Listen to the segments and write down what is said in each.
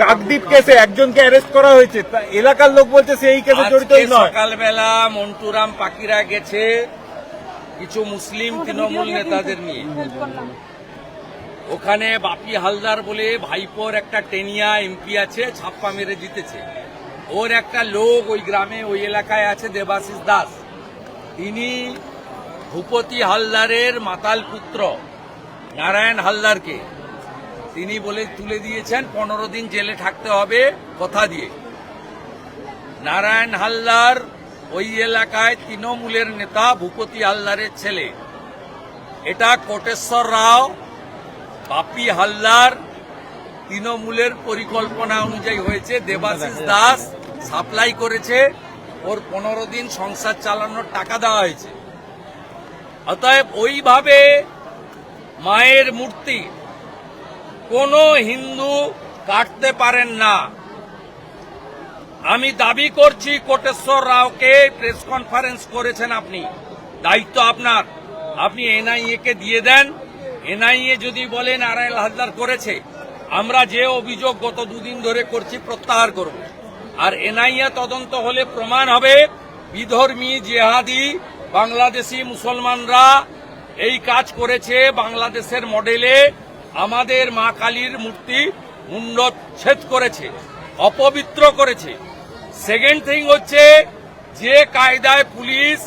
কাকদ্বীপ কেসে একজনকে অ্যারেস্ট করা হয়েছে। এলাকার লোক বলছে সে এই কেসে নয়। সকালবেলা মন্টুরাম পাকিরা গেছে কিছু মুসলিম তৃণমূল নেতাদের নিয়ে। ওখানে বাপি হালদার বলে ভাইপোর একটা টেনিয়া এমপি আছে ছাপ্পা মেরে জিতেছে। ওর একটা লোক ওই গ্রামে ওই এলাকায় আছে দেবাশিস দাস। তিনি ভূপতি হালদারের মাতাল পুত্র নারায়ণ হালদারকে। তিনি বলে তুলে দিয়েছেন, পনেরো দিন জেলে থাকতে হবে কথা দিয়ে। নারায়ণ হালদার ওই এলাকায় তৃণমূলের নেতা, ভূপতি হালদারের ছেলে। এটা কোটেশ্বর রাও, বাপি হালদার, তৃণমূলের পরিকল্পনা অনুযায়ী হয়েছে। দেবাশিস দাস সাপ্লাই করেছে, ওর পনেরো দিন সংসার চালানোর টাকা দেওয়া হয়েছে। অতএব ওইভাবে মায়ের মূর্তি কোনো হিন্দু কাটতে পারেন না। আমি দাবি করছি, কোটেশ্বর রাওকে প্রেস কনফারেন্স করেছেন আপনি। দায়িত্ব আপনার। আপনি এনআইএ কে দিয়ে দেন। এনআইএ যদি বলে নারায়ণ হালদার করেছে, আমরা যে অভিযোগ গত দুদিন ধরে করছি প্রত্যাহার করব। আর এনআইএ তদন্ত হলে প্রমাণ হবে, বিধর্মী, জেহাদি, বাংলাদেশি মুসলমানরা এই কাজ করেছে বাংলাদেশের মডেলে আমাদের মা কালীর মূর্তি মুন্ডচ্ছেদ করেছে, অপবিত্র করেছে। সেকেন্ড থিং হচ্ছে, যে কায়দায় পুলিশ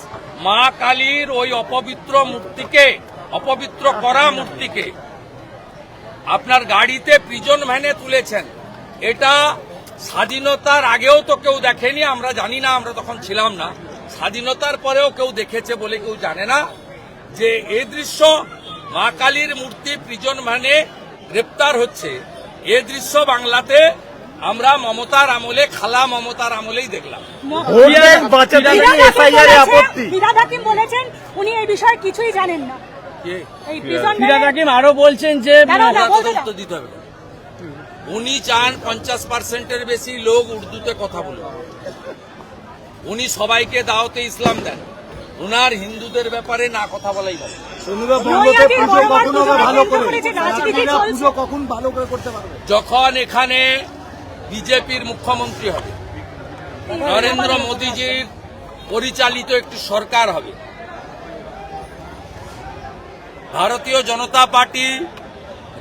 মা কালীর ওই অপবিত্র মূর্তিকে, অপবিত্র করা মূর্তিকে আপনার গাড়িতে প্রিজন ভ্যানে তুলেছেন। এটা স্বাধীনতার আগেও তো কেউ দেখেনি, আমরা জানি না, আমরা তখন ছিলাম না। স্বাধীনতার পরেও কেউ দেখেছে বলে কেউ জানে না। যে এই দৃশ্য মা কালীর মূর্তি প্রিজন ভ্যানে গ্রেপ্তার হচ্ছে। এ দৃশ্য বাংলাতে আমরা মমতার আমলে খালা মমতার আমলেই দেখলাম। বলেছেন উনি এই বিষয়ে কিছুই জানেন না। আরও বলছেন যে দিতে হবে। উনি চান পঞ্চাশ পার্সেন্টের বেশি লোক উর্দুতে কথা বলুন উনি সবাইকে দাওতে ইসলাম দেন। উনার হিন্দুদের ব্যাপারে না কথা বলাই ভালো। যখন এখানে বিজেপির মুখ্যমন্ত্রী হবে নরেন্দ্র মোদীজির পরিচালিত একটি সরকার হবে ভারতীয় জনতা পার্টি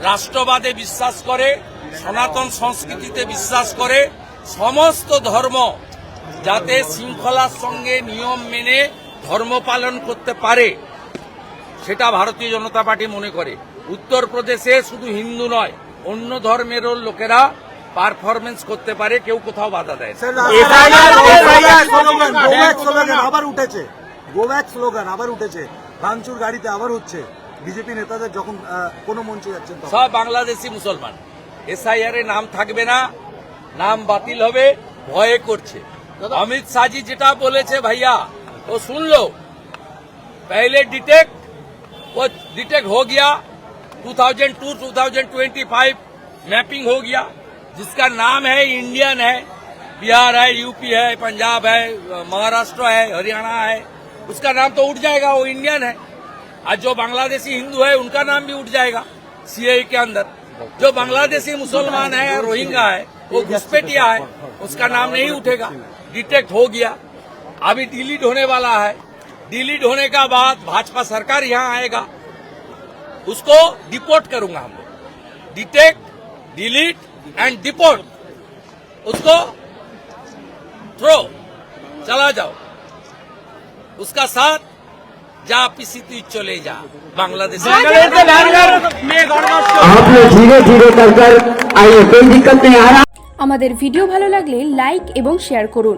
রাষ্ট্রবাদে বিশ্বাস করে সনাতন সংস্কৃতিতে বিশ্বাস করে সমস্ত ধর্ম যাতে শৃঙ্খলার সঙ্গে নিয়ম মেনে ধর্ম পালন করতে পারে সেটা ভারতীয় জনতা পার্টি মনে করে। উত্তরপ্রদেশে শুধু হিন্দু নয় অন্য ধর্মেরও লোকেরা পারফরমেন্স করতে পারে কেউ কোথাও বাধা দেয় আবার উঠেছে। গোব্যাক স্লোগান আবার উঠেছে। ভাঙচুর গাড়িতে আবার হচ্ছে। বিজেপি নেতাদের যখন কোনো মঞ্চে যাচ্ছেন সব বাংলাদেশি মুসলমান। এসআইআর এ নাম থাকবে না নাম বাতিল হবে ভয়ে করছে। অমিত শাহজি যেটা বলেছে ভাইয়া ও सुन लो। पहले डिटेक्ट वो डिटेक्ट हो गया। 2002 2025 मैपिंग हो गया। जिसका नाम है इंडियन है, बिहार है यूपी है, पंजाब है, महाराष्ट्र है, हरियाणा है। उसका नाम तो उठ जाएगा, वो इंडियन है। आज जो बांग्लादेशी हिंदू है, उनका नाम भी उठ जाएगा सीए के अंदर। जो बांग्लादेशी मुसलमान है रोहिंगा है, वो घुसपैठिया है, उसका नाम नहीं उठेगा। डिटेक्ट हो गया। अभी डिलीट होने वाला है डिलीट होने का बाद भाजपा सरकार यहाँ आएगा उसको डिपोर्ट करूंगा हम लोग डिटेक्ट डिलीट एंड डिपोर्ट उसको थ्रो चला जाओ उसका साथ जा पिसी तू चले जा बांग्लादेश आप लोग धीरे धीरे कर कर आइए कोई दिक्कत नहीं आ रहा আমাদের ভিডিও ভালো লাগলে লাইক এবং শেয়ার করুন